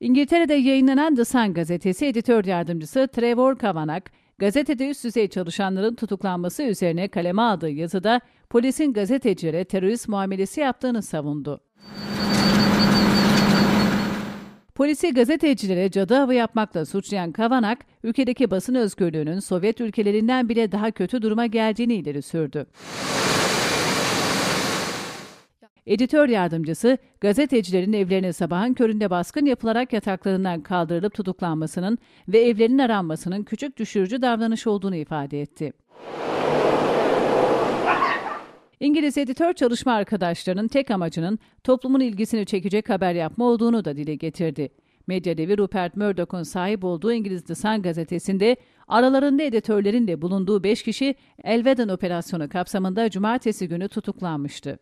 İngiltere'de yayınlanan The Sun gazetesi editör yardımcısı Trevor Kavanagh, gazetede üst düzey çalışanların tutuklanması üzerine kaleme aldığı yazıda polisin gazetecilere terörist muamelesi yaptığını savundu. Polisi gazetecilere cadı avı yapmakla suçlayan Kavanagh, ülkedeki basın özgürlüğünün Sovyet ülkelerinden bile daha kötü duruma geldiğini ileri sürdü. Editör yardımcısı, gazetecilerin evlerine sabahın köründe baskın yapılarak yataklarından kaldırılıp tutuklanmasının ve evlerinin aranmasının küçük düşürücü davranış olduğunu ifade etti. İngiliz editör çalışma arkadaşlarının tek amacının toplumun ilgisini çekecek haber yapma olduğunu da dile getirdi. Medya devi Rupert Murdoch'un sahip olduğu İngiliz The Sun gazetesinde aralarında editörlerin de bulunduğu 5 kişi Elveden operasyonu kapsamında cumartesi günü tutuklanmıştı.